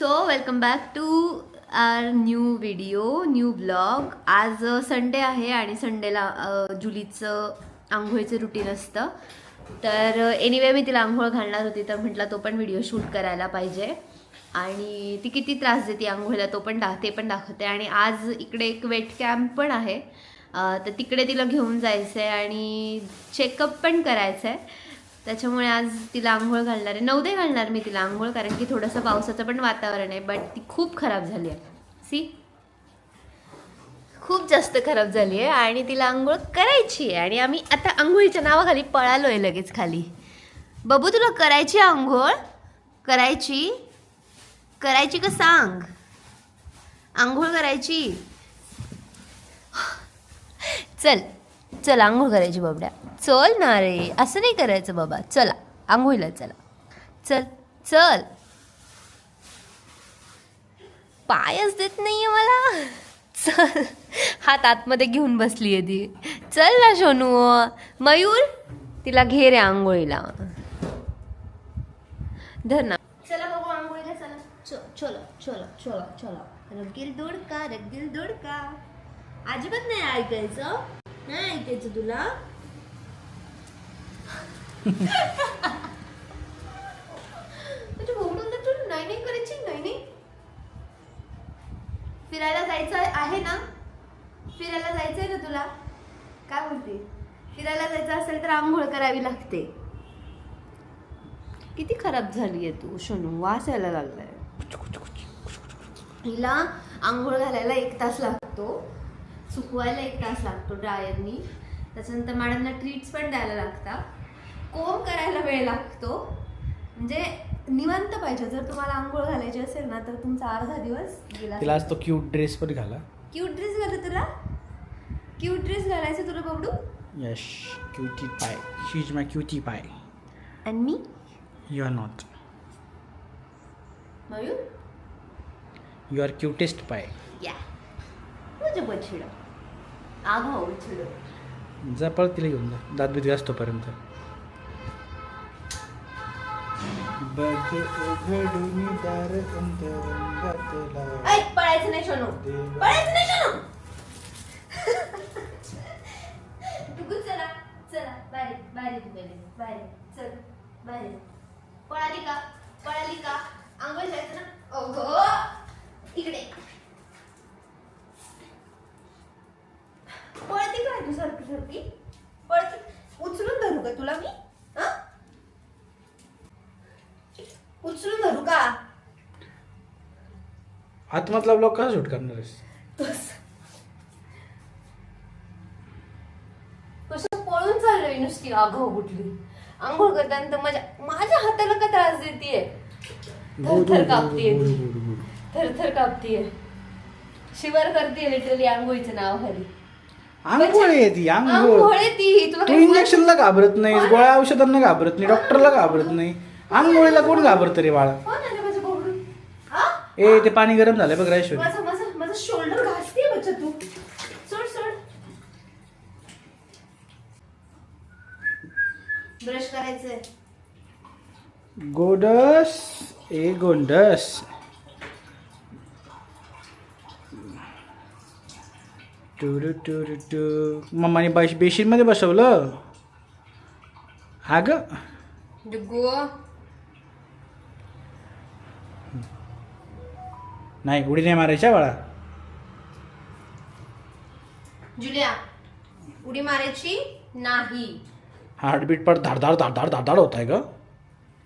So welcome back to our new video new blog आज uh, Sunday आहे आणि संडेला जुलीचं uh, आंघोळीचं रुटीन असतं. तर uh, एनिवे मी तिला आंघोळ घालणार होती तर म्हटलं तो पण व्हिडिओ शूट करायला पाहिजे. आणि ती किती त्रास देते आंघोळीला तो पण दा ते पण दाखवते. आणि आज इकडे एक वेट कॅम्प पण आहे. तर तिकडे तिला घेऊन जायचं आहे आणि चेकअप पण करायचं आहे त्याच्यामुळे आज तिला आंघोळ घालणार आहे. नवदे घालणार मी तिला आंघोळ कारण की थोडंसं पावसाचं पण वातावरण आहे. बट ती खूप खराब झाली आहे. सी खूप जास्त खराब झाली आहे आणि तिला आंघोळ करायची आहे. आणि आम्ही आता आंघोळीच्या नावाखाली पळालो आहे लगेच खाली. बबू तुला करायची आहे आंघोळ? करायची? करायची का सांग? आंघोळ करायची? चल चल आंघोळ करायची बाबड्या. चल ना रे असं नाही करायचं बाबा. चला आंघोळीला चला. चल चल. पायच देत नाहीये मला. चल. हात आतमध्ये घेऊन बसली आहे ती. चल ना सोनू. मयूर तिला घे रे आंघोळीला. धर ना. चला बघू आंघोळीला चला. च- चलो चलो चलो चलो. रगील दोडका रगील दोडका अजिबात नाही ऐकायचं. नाही ऐकायचं तुला म्हणजे बोलून तर तू नाही नाही करायची? नाही नाही फिरायला जायचं आहे ना? फिरायला जायचंय ना तुला? काय बोलते? फिरायला जायचं असेल तर आंघोळ करावी लागते. किती खराब झाली आहे तू शोनू वास यायला लागलाय. हिला आंघोळ घालायला एक तास लागतो. सुकवायला एक तास लागतो ड्रायरनी त्याच्यानंतर मॅडमना ट्रीट्स पण द्यायला लागतात. कोम करायला वेळ लागतो. म्हणजे निवांत पाहिजे. जर तुम्हाला आंघोळ घालायची असेल ना तर तुमचा अर्धा दिवस गेला तिला आज तो क्यूट ड्रेस पण घाला. क्यूट ड्रेस घालू तुला? क्यूट ड्रेस घालायचं तुला बबडू? यश cutie pie she is my cutie pie आणि मी you are not Mayur you are cutest pie या तुझं बछड आघाव बछड जा पळ तिला घेऊन जा. दात बीत असतोपर्यंत बघ उघडून दार अंतरंगातला. ऐ पळायचं नाही शोनू पळायचं नाही शोनू चला चला बाहेर बाहेर तू पहिले. बाहेर चल बाहेर पळाली का? पळाली का? आंघोळ जायचं ना? ओघो इकडे. पळती काय तू सारखी सारखी? पळती. उचलून धरू का तुला मी हा उचलून धरू का आतमधला ब्लॉक कसा शूट करणार आहेस? कसं? पळून चाललोय नुसती आघाव कुठली? आंघोळ करताना तर माझ्या माझ्या हाताला का त्रास देतीये? थरथर कापतीये. थरथर कापतीये. शिवर करते लिटरली आंघोळीचं नाव खाली. आंघोळ आहे ती आंघोळ. आंघोळ ती. तुला तू काही इंजेक्शनला घाबरत नाही गोळ्या औषधांना घाबरत नाही डॉक्टरला घाबरत नाही. आंघोळीला कोण घाबरत रे बाळा? ए ते पाणी गरम झालंय बघ रायश्वर माझं माझं माझं शोल्डर घासते बच्चा तू. सोड सोड. ब्रश करायचंय. गोडस ए गोंडस. टुरु टुरु टू. मम्माने बाश बेशीनमध्ये बसवलं? हा ग. नाही उडी नाही मारायच्या बाळा. जुलिया उडी मारायची नाही. हार्टबीट पण धाडधाड धाडधाड धाडधाड होत आहे ग.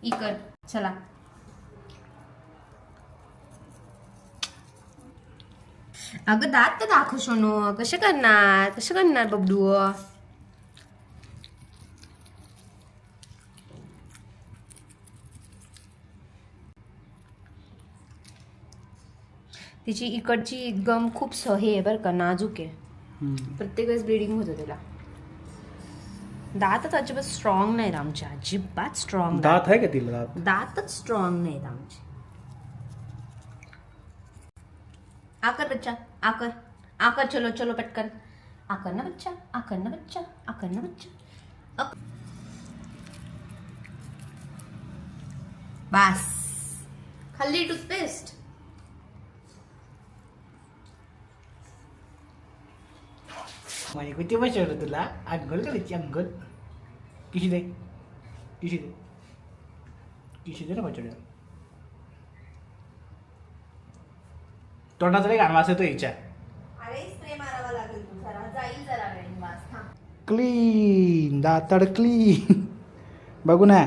इकर चला. अगं दात तर दाखव सोनू. कसे करणार? कसे करणार बबडू? तिची इकडची गम खूप स हे आहे बरं का नाजूक आहे. प्रत्येक वेळेस ब्लिडिंग होतं तिला. दातच अजिबात स्ट्रॉंग नाहीत आमच्या अजिबात स्ट्रॉंग दात आहे का तिला दात? दातच स्ट्रॉंग नाहीत आमचे. आकर बच्चा आकर. आकर चलो चलो पटकन. आकर ना बच्चा आकर ना बच्चा आकर ना बच्चा. बस. खाल्ली टूथपेस्ट म्हणे किती बसवलं तुला? अंघोल करायची अंघोल किशी दे किशी दे किशी दे ना बचड्या तोंडाचा लई घाण वास येतो हिच्या अरे स्प्रे मारावा लागेल तू जरा. जाईल जरा वेळ वास थांब. क्लीन दाताड क्लीन बघू ना.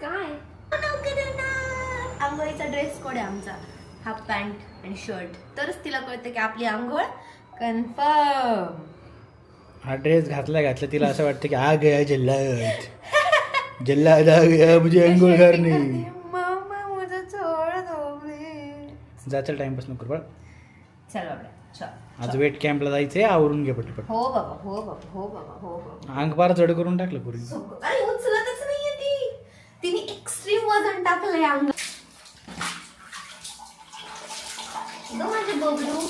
काय? आंघोळीचा ड्रेस कोड आहे आमचा. हाफ पॅन्ट आणि शर्ट तरच तिला कळतं की आपली आंघोळ कन्फर्म हा ड्रेस घातला घातला तिला असं वाटतं की आ गया जल्लाद. जल्लाद आ गया मुझे अंघोळ करणे मामा मुझे छोड़ दो please. जायचं टाइमपास नको चल चल. आज वेट कॅम्पला जायचंय आवरून घे पटपट. हो बाबा हो बाबा हो बाबा हो बाबा. अंग जड करून टाकलं पूर्वी सगळं- अरे उचलतच नाहीये ती. तिने एक्स्ट्रीम वजन टाकलंय अंग माझे बबलू.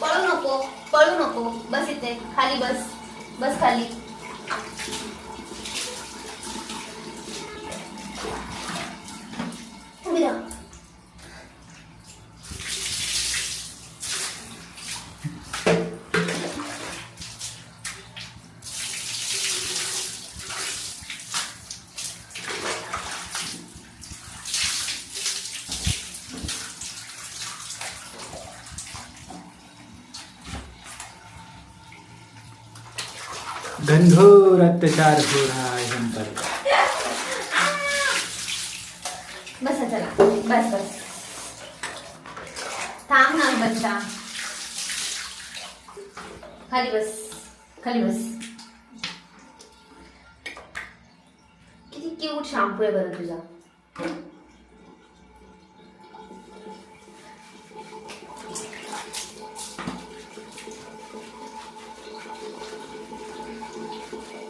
पळू नको पळू नको. बस इथे खाली बस. बस खाली. उभी राहा. घनघोर अत्याचार हो घोर हा शंकर बस चला बस बस। थांब ना बच्चा खाली बस खाली बस। किती क्यूट शॅम्पू आहे बरं तुझा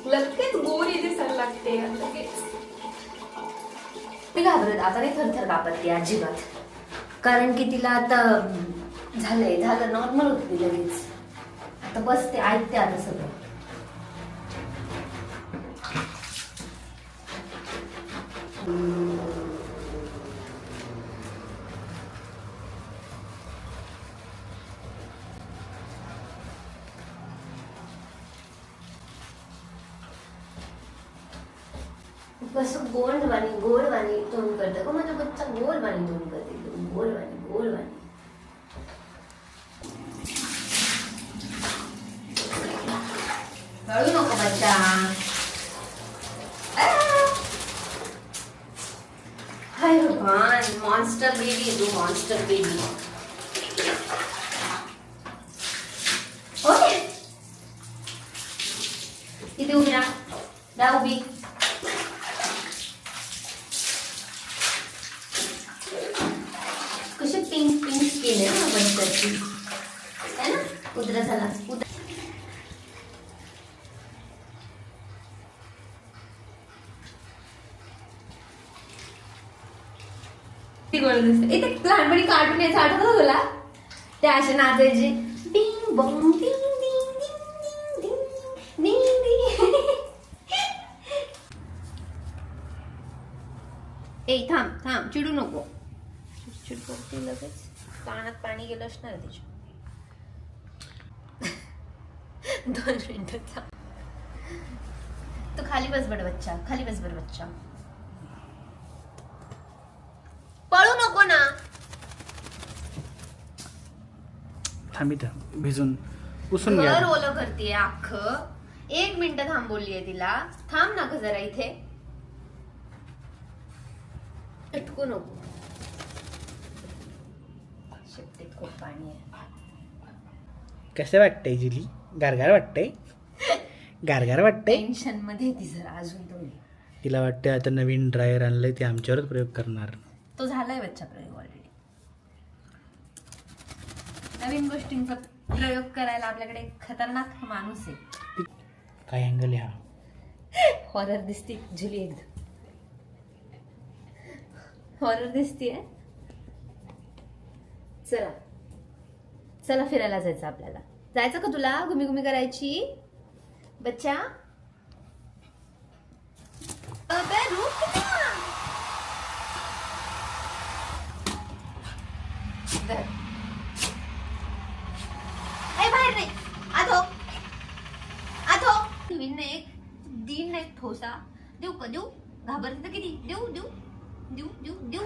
लगेच गोरी ते ती घाबरत आता नाही थरथर कापत अजिबात. कारण की तिला आता झालंय झालं नॉर्मल होत ती लगेच. आता बसते ऐकते आता सगळं. कसं गोड वाणी गोड वाणी तोंड करतं का गोल बच्चा गोड वाणी तोंड करते. एकदम गोड वाणी गोड वाणी. रडू नको बच्चा. हाय भगवान मॉन्स्टर बेबी तू मॉन्स्टर बेबी ओके इथे उभी राहा. राहा उभी कशी पिंक पिंक स्किन आहे ना बंदरची है ना कुत्रा झाला कुत्रा ती गोड दिसते. ए, लहानपणी कार्टून यायचं आठवतं तुला? ते असे नाचायचे. डिंग बॉंग डिंग ए थांब थांब चिडू नको. चिडचिड करते लगेच. कानात पाणी गेलं असणार आहे तिच्या. दोन मिनिटं तू खाली बस बड बच्चा खाली बस बड बच्चा पळू नको ना थांब इथं भिजून घर घ्या. ओलं करते अख्ख. एक मिनिट थांब बोललीये तिला. थांब ना ग जरा इथे. अटकू नको. शेपटीत खूप पाणी आहे. कसं वाटतंय जुली? गारगार वाटतंय? गारगार वाटतंय? टेन्शनमध्ये ती जरा अजून थोडी. तिला वाटतं आता नवीन ड्रायर आणलंय ते आमच्यावरच प्रयोग करणार. तो झालाय बच्चा प्रयोग नवीन गोष्टींचा प्रयोग करायला आपल्याकडे एक खतरनाक माणूस आहे. काय अँगल आहे हा? हॉरर दिसते जुली एकदम हॉरर दिसतीये. चला. चला फिरायला जायचं आपल्याला. जायचं का तुला? घुमी घुमी करायची? बच्चा? अबे रुक ना. धर. एक ठोसा देऊ का देऊ देऊ देऊ देऊ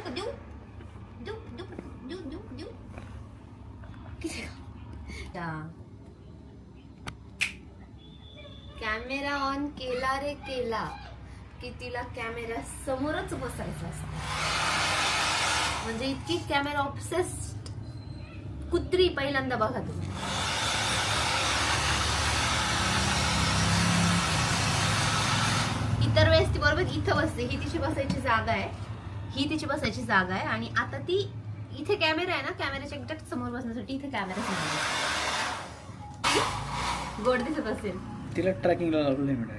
देऊ देऊ देऊ देऊ कॅमेरा ऑन केला रे केला की तिला कॅमेरा समोरच बसायचा असत म्हणजे इतकी कॅमेरा ऑप्सेस्ड कुत्री पहिल्यांदा बघा तुम्ही इतर वेळेस ती बरोबर इथं बसते. ही तिची बसायची जागा आहे. ही तिची बसायची जागा आहे. आणि आता ती इथे कॅमेरा आहे ना कॅमेऱ्याच्या एकट्यात समोर बसण्यासाठी इथे कॅमेरा समोर आहे. गोड दिसत असेल. तिला ट्रॅकिंगला लावलं नाही मिळालं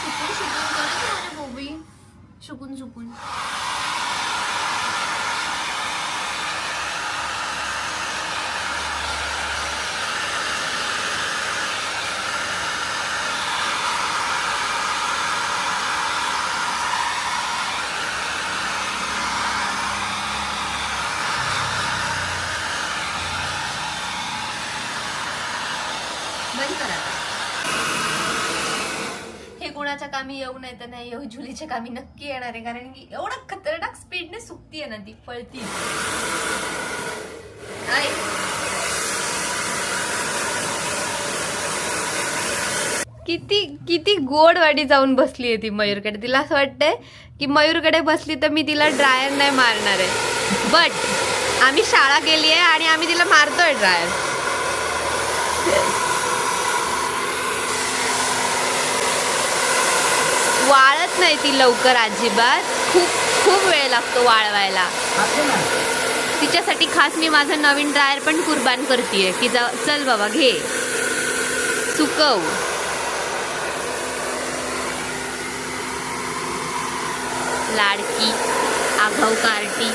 शुकून करत माझ्या बोबी शुकून शुकून बंद करा आता. हे कामी येऊ नाही तर नाही येऊ जुलीच्या कामी नक्की येणार आहे. कारण की एवढं खतरनाक स्पीडने सुकतीये ना ती पळती. किती किती गोड वाटी जाऊन बसली आहे ती मयूरकडे. तिला असं वाटतंय की मयूरकडे बसली तर मी तिला ड्रायर नाही मारणार आहे. बट आम्ही शाळा गेली आहे आणि आम्ही तिला मारतोय ड्रायर वाळत नाही ती लवकर अजिबात. खूप खूप वेळ लागतो वाळवायला. तिच्यासाठी खास मी माझं नवीन ड्रायर पण कुर्बान करते की जा चल बाबा घे. सुकव. लाडकी आघाव कार्टी.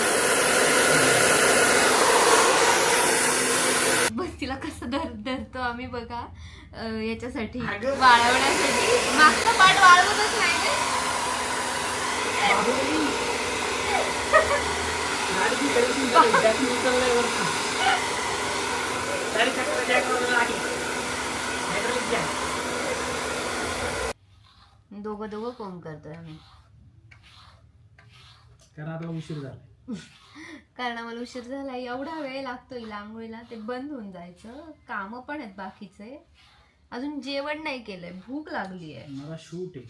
बस तिला कसं धर धरतो आम्ही बघा. याच्यासाठी. वाळवण्यासाठी. मागचा पाठ वाळवतच नाही दोघं दोघं कोण करतोय आम्ही. उशीर झाला कारण आम्हाला उशीर झाला एवढा वेळ लागतो हिला आंघोळीला ते बंद होऊन जायचं. कामं पण आहेत बाकीचे. अजून जेवण नाही केलंय भूक लागली आहे. मला शूट आहे.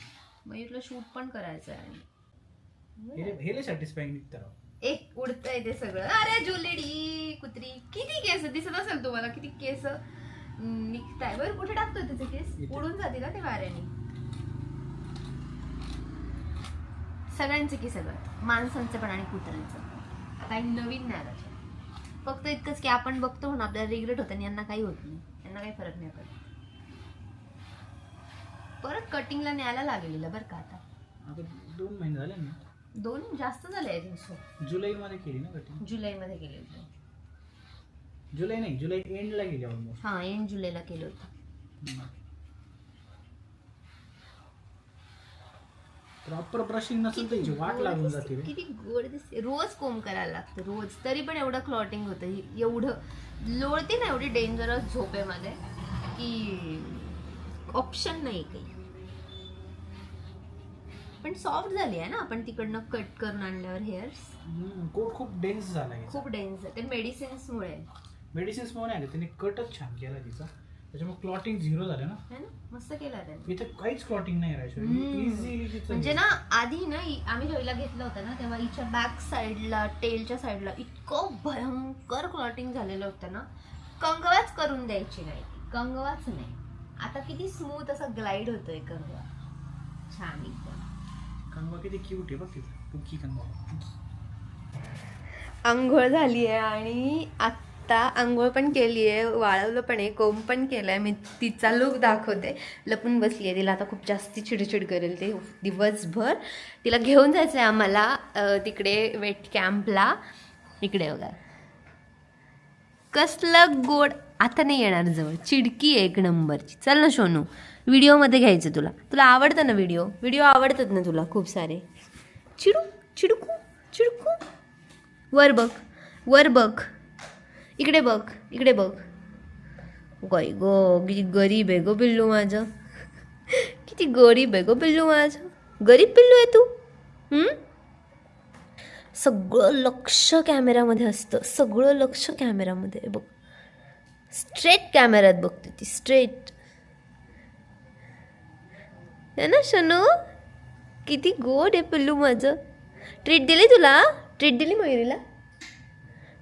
मयूरला शूट पण करायचं आहे आणि. हे सॅटिस्फाईंग निघतं राव. एक उडतंय ते सगळं. अरे जुलेडी कुत्री किती केस दिसत असेल तुम्हाला? किती केस? निघताय. बरं कुठे टाकतोय त्याचे केस? इथे. उडून जाते का ते वाऱ्याने. सगळ्यांचे की सगळं माणसांचं पण आणि कुत्र्यांचं. काही नवीन नाही आलं फक्त इतकंच की आपण बघतो म्हणून आपल्याला रिग्रेट होतं आणि यांना काही होत नाही. यांना काही फरक नाही पडत. परत कटिंगला न्यायला लागलेलं बरं का आता. आता दोन महिने झाले ना. दोन जास्त झाले आय थिंक सो जुलैमध्ये केली ना कटिंग जुलैमध्ये केले होते. जुलै नाही जुलै एंडला गेली ऑलमोस्ट हा एंड जुलैला केलं होतं. प्रॉपर ब्रशिंग नसेल तर हिची वाट गोड लागून दिसते, जाते रे. किती गोड दिसते. रोज कोंब करायला लागतं रोज. तरी पण एवढं क्लॉटिंग होतं. ही- एवढं लोळते ना एवढी डेंजरस झोपेमध्ये की ऑप्शन नाही काही. पण सॉफ्ट झाली आहे ना आपण तिकडनं कट करून आणल्यावर हेअर्स कोट खूप डेन्स झाला खूप डेंजर ते मेडिसिन्समुळे मेडिसिन्स म्हणून आहे त्याने कटच छान केला तिचा. त्याच्यामुळे क्लॉटिंग झिरो झालं ना. है ना? मस्त केला त्याने. इथे काहीच क्लॉटिंग नाही राहायचं हम्म. इझिली म्हणजे ना आधी ना इ- आम्ही जेव्हा घेतलं होतं ना तेव्हा हिच्या बॅक साईडला टेलच्या साईडला इतकं भयंकर क्लॉटिंग झालेलं होतं ना. कंगवाच करून द्यायची नाही. कंगवाच नाही. आता किती स्मूथ असा ग्लाइड होतोय कंगवा. छान एकदम. कंगवा किती क्यूट आहे बघ तिथं पुकी कंगवा आंघोळ झाली आहे आणि आत्ता आंघोळ पण केली आहे वाळवलं पण आहे कोंब पण केलं आहे मी तिचा लुक दाखवते. लपून बसली आहे तिला. आता खूप जास्ती चिडचिड करेल ते. दिवसभर तिला घेऊन जायचं आहे आम्हाला तिकडे वेट कॅम्पला इकडे बघा. कसलं गोड. आता नाही येणार जवळ. चिडकी आहे एक नंबरची चल ना सोनू. व्हिडिओमध्ये घ्यायचं तुला. तुला आवडतं ना व्हिडिओ? व्हिडिओ आवडतात ना तुला खूप सारे. चिडू चिडकू चिडकू. वर बघ वर बघ. इकडे बघ इकडे बघ. गय गो किती गरीब आहे गो पिल्लू माझं. किती गरीब आहे गो पिल्लू माझं. गरीब पिल्लू आहे तू. सगळं लक्ष कॅमेरामध्ये असतं. सगळं लक्ष कॅमेरामध्ये. आहे बघ. स्ट्रेट कॅमेऱ्यात बघते ती स्ट्रेट. है ना शनू? किती गोड आहे पिल्लू माझं. ट्रीट दिली तुला? ट्रीट दिली मयुरीला?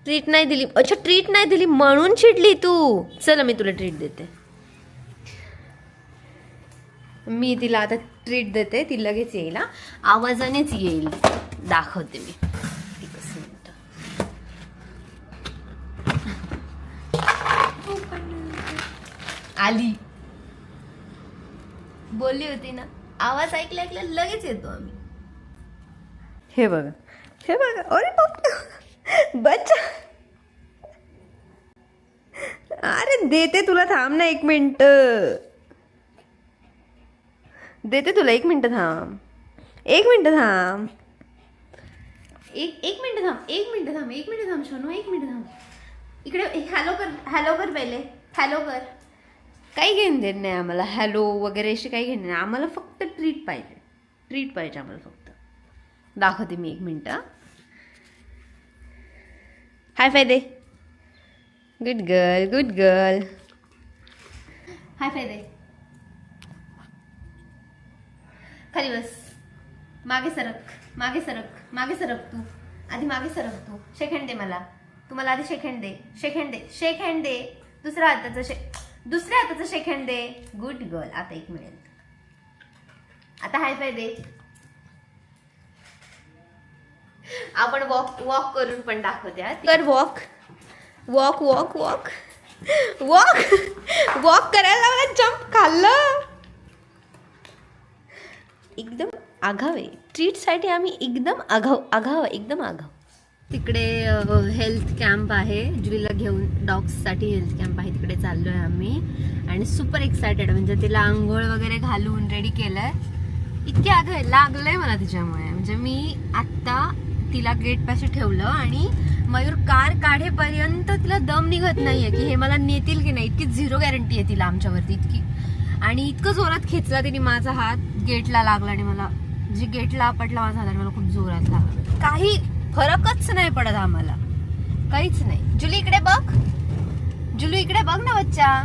ट्रीट नाही दिली. अच्छा ट्रीट नाही दिली म्हणून चिडली तू. चला मी तुला ट्रीट देते. मी तिला आता ट्रीट देते ती लगेच येईल हा. आवाजानेच येईल. दाखवते मी. आली. बोलली होती ना आवाज ऐकला ऐकला लगेच येतो आम्ही. हे बघा हे बघा अरे बाप बच्चा. अरे देते तुला थांब ना एक मिनिट. देते तुला एक मिनिट थांब. एक मिनिट थांब. एक एक मिनिट थांब एक मिनिट थांब एक मिनिट थांब सोनू एक मिनिट थांब. इकडे हॅलो कर हॅलो कर पहिले. हॅलो कर. काही घेऊन देत नाही आम्हाला. हॅलो वगैरे अशी काही घेणं नाही. आम्हाला फक्त ट्रीट पाहिजे. ट्रीट पाहिजे आम्हाला फक्त. दाखवते मी एक मिनटं. High five. Good girl good girl high five. खाली बस. मागे सरक मागे सरक मागे सरक तू. आधी मागे सरक तू. शेक हँड दे मला. तू मला आधी शेक हँड दे. शेक हँड दे. शेक हँड दे. दुसरा हाताचं शे दुसऱ्या हाताचं शेक दे. गुड गर्ल आता एक मिळेल. आता हाय फाय दे. आपण वॉक वॉक करून पण दाखवते कर walk walk walk walk walk walk करायला लागला जम्प खाल्लं. एकदम आघावे. ट्रीटसाठी आम्ही एकदम आघाव आघाव एकदम आघाव. तिकडे हेल्थ कॅम्प आहे. जुईला घेऊन डॉग्ससाठी हेल्थ कॅम्प आहे. तिकडे चाललो आहे आम्ही. आणि सुपर एक्सायटेड म्हणजे तिला आंघोळ वगैरे घालून रेडी केलंय. इतके आघाव आहे, लागलंय मला तिच्यामुळे. म्हणजे मी आत्ता तिला गेट पाशी ठेवलं आणि मयूर कार काढेपर्यंत तिला दम निघत नाहीये की हे मला नेतील की नाही. इतकी झिरो गॅरंटी आहे तिला आमच्यावरती. इतकी. आणि इतकं जोरात खेचला तिने माझा हात. गेटला लागला आणि मला जे गेटला आपटला माझा हात आणि मला खूप जोरात लागला. काही फरकच नाही पडत आम्हाला. काहीच नाही. जुली इकडे बघ. जुलू इकडे बघ ना बच्चा.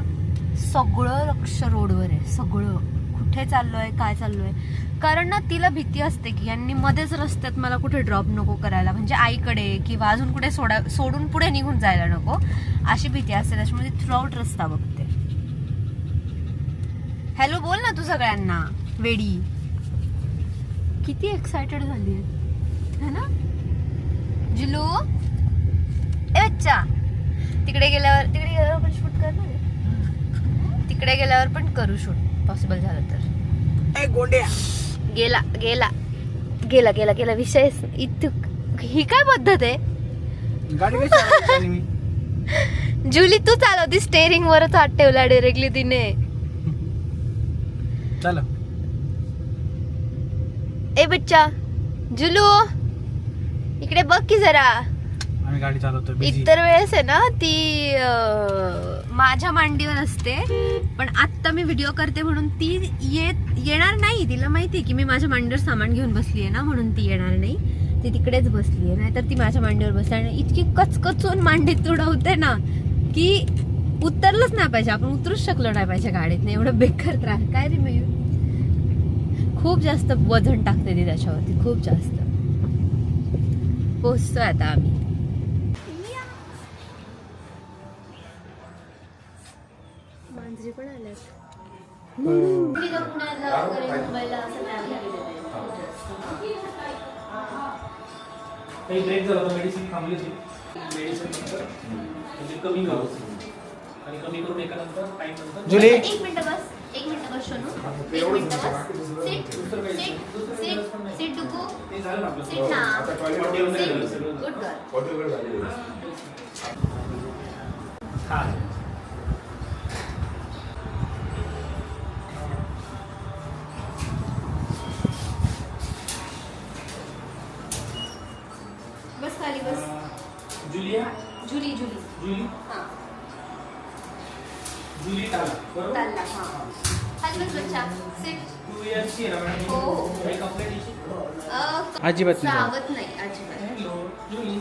सगळं लक्ष रोडवर आहे. सगळं. कुठे चाललोय काय चाललोय? कारण ना तिला भीती असते की यांनी मध्येच रस्त्यात मला कुठे ड्रॉप नको करायला. म्हणजे आईकडे किंवा अजून कुठे सोडा सोडून पुढे निघून जायला नको. अशी भीती असते. त्याच्यामुळे ती आउट रस्ता बघते. हॅलो बोल ना तू सगळ्यांना. वेडी. किती एक्सायटेड झाली आहे. ए बच्चा. तिकडे गेल्यावर तिकडे गेल्यावर पण शूट करणार आहे? तिकडे गेल्यावर पण करू शूट पॉसिबल झालं तर. ए गोंड्या. गेला गेला. गेला गेला गेला. विषय इतक ही काय पद्धत आहे? जुली तू चालवती स्टेअरिंग वरच हात ठेवला डायरेक्टली तिने. चला. ए बच्चा. जुलू. इकडे बघ की जरा. आम्ही गाडी चालवतो busy. इतर वेळेस आहे ना ती अं, माझ्या मांडीवर असते. पण आत्ता मी व्हिडिओ करते म्हणून ती येत येणार नाही. तिला माहिती की मी माझ्या मांडीवर सामान घेऊन बसली आहे ना म्हणून ती येणार नाही. ती तिकडेच बसली आहे. नाहीतर ती माझ्या मांडीवर बसते. आणि इतकी कचकचून मांडीत उडवते ना की उतरलंच नाही पाहिजे. आपण उतरूच शकलो नाही पाहिजे गाडीत. एवढं बेकार त्रास. काय रे मयूर खूप जास्त वजन टाकते ती त्याच्यावरती. खूप जास्त. पोचतोय आता आम्ही मांजरी पण आल्यात. मेडिसिन थांबली म्हणजे कमी करू. आणि कमी करून एका नंतर टाइम नंतर जुली. एक मिनिट बस. एक मिनिट बस सोनू। एक मिनिट बस सिट सिट सिट सिट डुगू ते झालं ना आपलं. सिट ना। Body वगैरे झालं. सगळं. गुड गर्ल हा. अजिबात नाही. नाही अजिबात. जुली.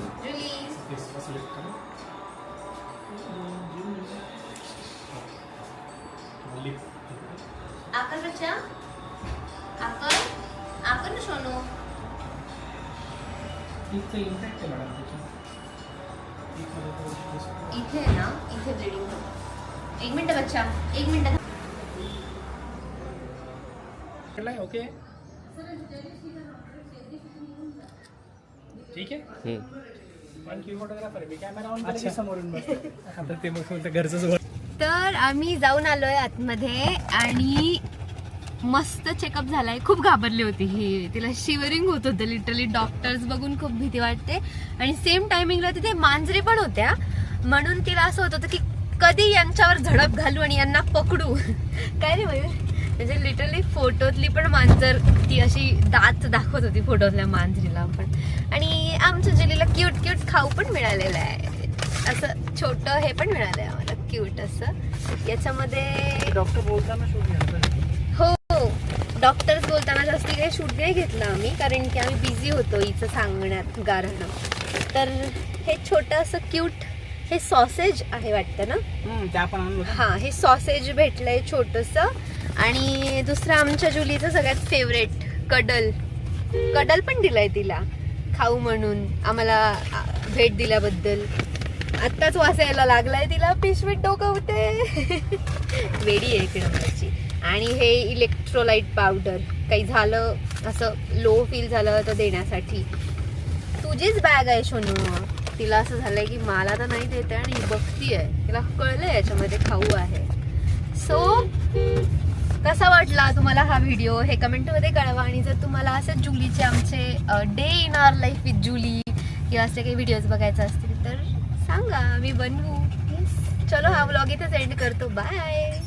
आकर बच्चा. आकर. आकर ना सोनू. इथं आहे ना इथे ब्लिडिंग एक मिनिट बच्चा एक मिनिट. ओके आता ते मग तर आम्ही जाऊन आलोय आतमध्ये आणि मस्त चेकअप झालाय. खूप घाबरली होती ही. तिला शिवरिंग होत होतं लिटरली डॉक्टर्स बघून खूप भीती वाटते. आणि सेम टायमिंगला तिथे मांजरी पण होत्या. म्हणून तिला असं होत होतं की कधी यांच्यावर झडप घालू आणि यांना पकडू. काय रे मयूर? म्हणजे लिटरली फोटोतली पण मांजर ती अशी दात दाखवत होती फोटोतल्या मांजरीला पण आणि आमच्या जुलीला क्यूट क्यूट खाऊ पण मिळालेलं आहे. असं छोट हे पण मिळालंय आम्हाला क्यूट असं. याच्यामध्ये डॉक्टर बोलताना हो डॉक्टर्स बोलताना जास्ती काही शूट नाही घेतलं आम्ही कारण की आम्ही बिझी होतो हिचं सांगण्यात गारणं तर हे छोटं असं क्यूट हे सॉसेज आहे वाटतं ना. हां हे सॉसेज भेटलंय छोटंसं. आणि दुसरं आमच्या जुलीचं सगळ्यात फेवरेट कडल. कडल पण दिलाय तिला. खाऊ म्हणून आम्हाला भेट दिल्याबद्दल. आत्ताच वाचायला लागलाय तिला पिशवीत होते. वेडी आहे इकडे माझी. आणि हे इलेक्ट्रोलाइट पावडर काही झालं असं लो फील झालं तर देण्यासाठी. तुझीच बॅग आहे सोनू. तिला असं झालंय की मला तर नाही देते आणि बघती आहे तिला कळलं याच्यामध्ये खाऊ आहे. सो कसा वाटला तुम्हाला हा व्हिडिओ हे कमेंटमध्ये कळवा. आणि जर तुम्हाला असं जुलीचे आमचे day in our life with Julie किंवा असे काही व्हिडिओज बघायचे असतील तर सांगा. मी बनवू. चलो हा व्लॉग इथेच एंड करतो. बाय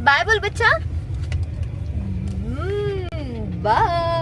बाय बोल बच्चा. बाय